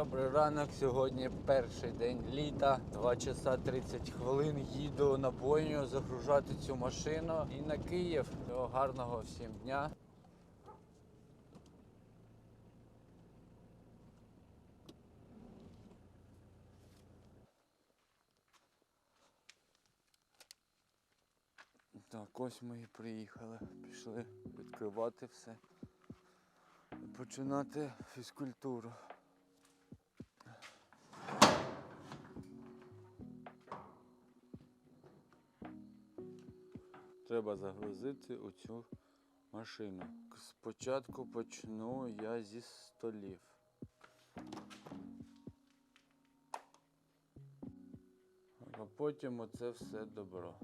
Добрий ранок. Сьогодні перший день літа, 2 часа 30 хвилин. Їду на бойню загружати цю машину і на Київ. Всього гарного всім дня. Так, ось ми і приїхали. Пішли відкривати все. І починати фізкультуру. Треба загрузити у цю машину. Спочатку почну я зі столів. А потім оце все добро.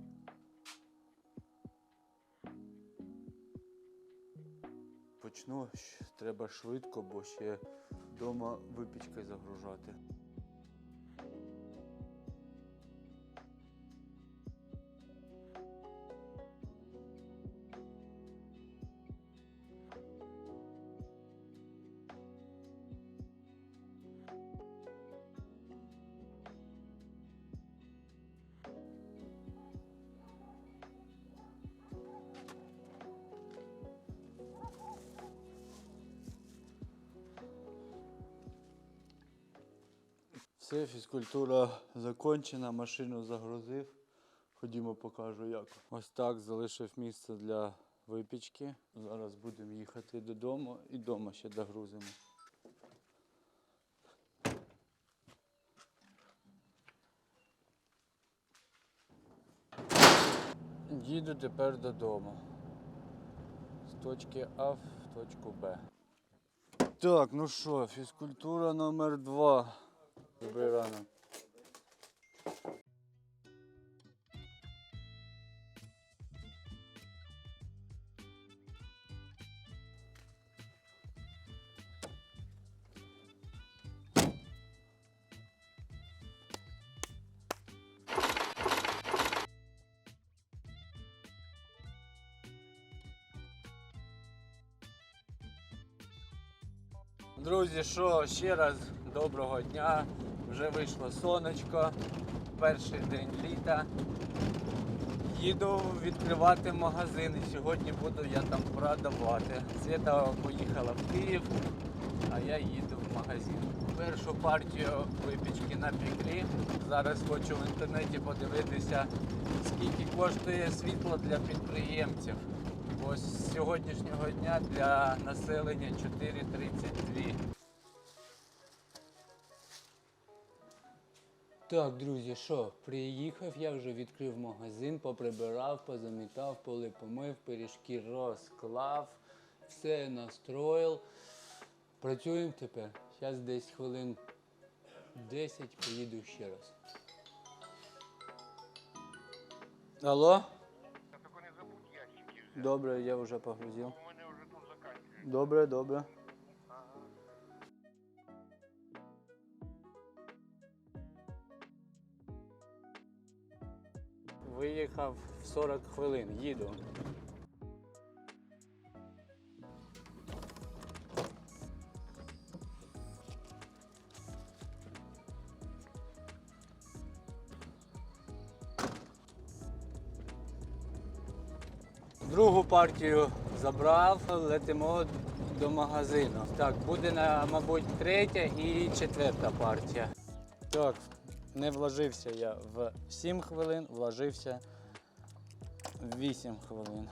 Почну треба швидко, бо ще вдома випічкою загружати. Все, фізкультура закончена, машину загрузив. Ходімо, покажу як. Ось так залишив місце для випічки. Зараз будемо їхати додому і вдома ще догрузимо. Їду тепер додому. З точки А в точку Б. Так, ну що, фізкультура номер два. Добрий ранок. Друзі, що ще раз доброго дня. Вже вийшло сонечко, перший день літа. Їду відкривати магазини. Сьогодні буду я там продавати. Свята поїхала в Київ, а я їду в магазин. Першу партію випічки на піклі. Зараз хочу в інтернеті подивитися, скільки коштує світло для підприємців. Ось з сьогоднішнього дня для населення 4,32. Так, друзі, що, приїхав, я вже відкрив магазин, поприбирав, позамітав, поли помив, пиріжки розклав, все настроїв. Працюємо тепер. Зараз десь хвилин 10 поїду ще раз. Алло? Добре, я вже погрузив. Добре, добре. Виїхав в 40 хвилин, їду. Другу партію забрав, летимо до магазину. Так, буде, мабуть, третя і четверта партія. Так, не вложився я в 7 хвилин, вложився в 8 хвилин.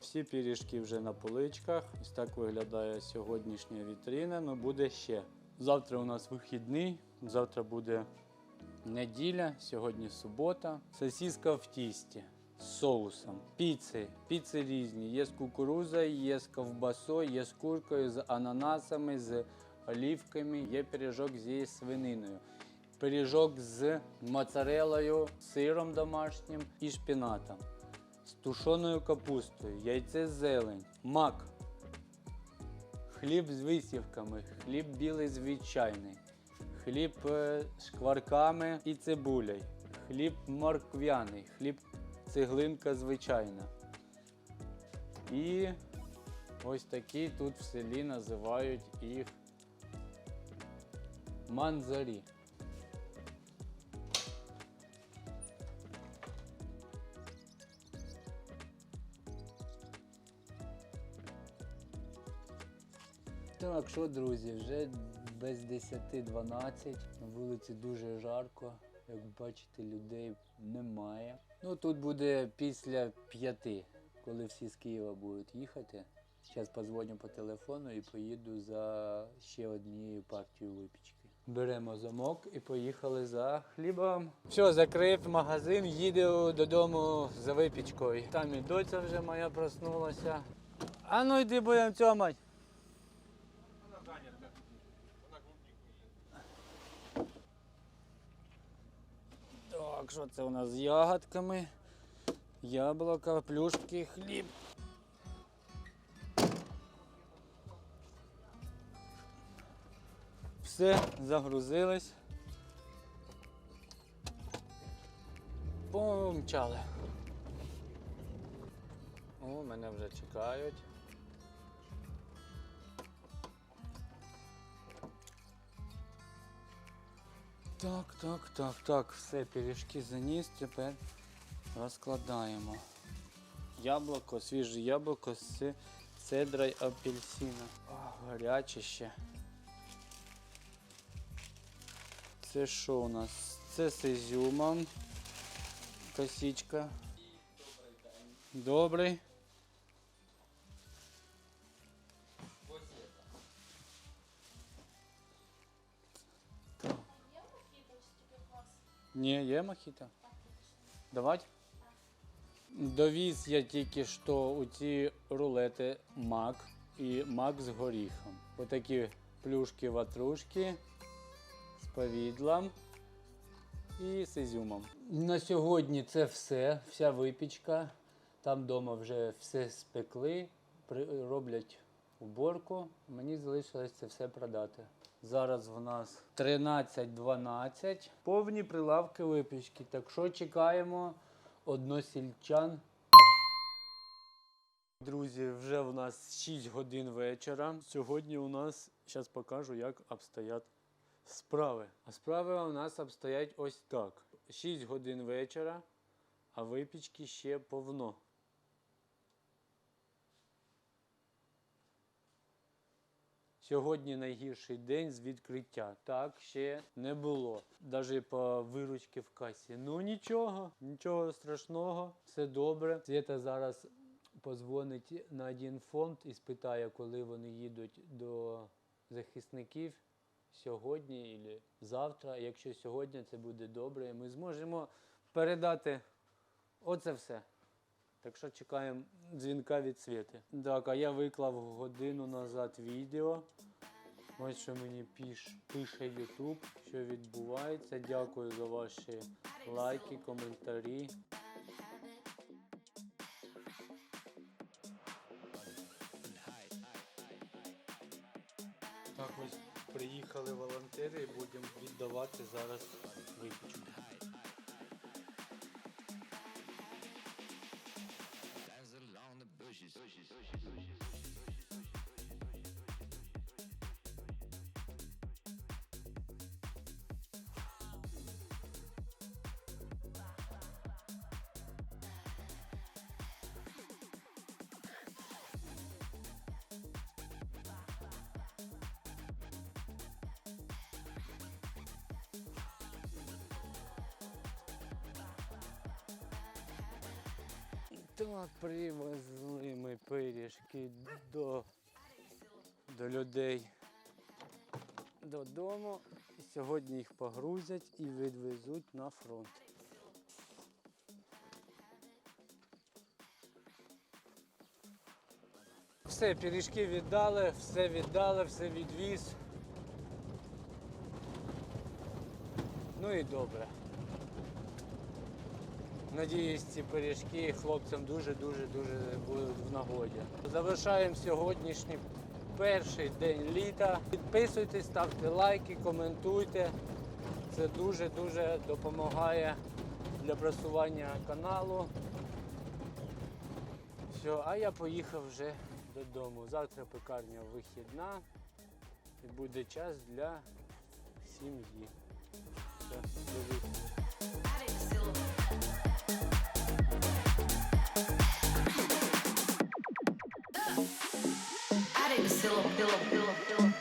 Всі пиріжки вже на поличках. Ось так виглядає сьогоднішня вітрина. Ну буде ще. Завтра у нас вихідний, завтра буде Неділя, сьогодні субота. Сосиска в тісті з соусом. Піци. Піци різні. Є з кукурузою, є з ковбасою, є з куркою, з ананасами, з олівками, є пиріжок зі свининою. Пиріжок з моцарелою, сиром домашнім і шпінатом. З тушоною капустою, яйце зелень, мак, хліб з висівками, хліб білий звичайний, хліб е, з шкварками і цибулею, хліб морквяний, хліб цеглинка звичайна. І ось такі тут в селі називають їх манзарі. Так, що, друзі, вже без 10-12. На вулиці дуже жарко. Як бачите, людей немає. Ну тут буде після п'яти, коли всі з Києва будуть їхати. Зараз подзвоню по телефону і поїду за ще однією партією випічки. Беремо замок і поїхали за хлібом. Все, закрив магазин, їду додому за випічкою. Там і доця вже моя проснулася. А ну йди будемо цьомать. Так, що це у нас з ягодками? Яблука, плюшки, хліб. Все, загрузились. Помчали. О, мене вже чекають. Так, так, так, так, все, пиріжки заніс, тепер розкладаємо. Яблуко, свіже яблуко з цедрою апельсина. О, гаряче ще. Це що у нас? Це з ізюмом. Косичка. Добрий. Ні, є мохіто. Давать? Довіз я тільки що у ці рулети мак і мак з горіхом. Отакі плюшки-ватрушки з повідлом і з ізюмом. На сьогодні це все, вся випічка. Там вдома вже все спекли, роблять уборку. Мені залишилось це все продати. Зараз в нас 13-12. Повні прилавки випічки. Так що чекаємо односільчан. Друзі, вже в нас 6 годин вечора. Сьогодні у нас, зараз покажу, як обстоять справи. А справи у нас обстоять ось так: 6 годин вечора, а випічки ще повно. Сьогодні найгірший день з відкриття. Так ще не було. Навіть по виручці в касі. Ну нічого, нічого страшного, все добре. Свята зараз позвонить на один фонд і спитає, коли вони їдуть до захисників сьогодні або завтра. Якщо сьогодні це буде добре, ми зможемо передати оце все. Так що чекаємо дзвінка від Світи. Так, а я виклав годину назад відео. Ось що мені піш, пише YouTube, що відбувається. Дякую за ваші лайки, коментарі. Так ось приїхали волонтери і будемо віддавати зараз випічку. Hoje, hoje, hoje, hoje, hoje, hoje. Так, привезли ми пиріжки до, до людей додому. Сьогодні їх погрузять і відвезуть на фронт. Все, пиріжки віддали, все віддали, все відвіз. Ну і добре. Надіюсь, ці пиріжки хлопцям дуже-дуже дуже будуть в нагоді. Завершаємо сьогоднішній перший день літа. Підписуйтесь, ставте лайки, коментуйте. Це дуже-дуже допомагає для просування каналу. Все, а я поїхав вже додому. Завтра пекарня вихідна і буде час для сім'ї. Все, до. Dum, dum, dum, dum.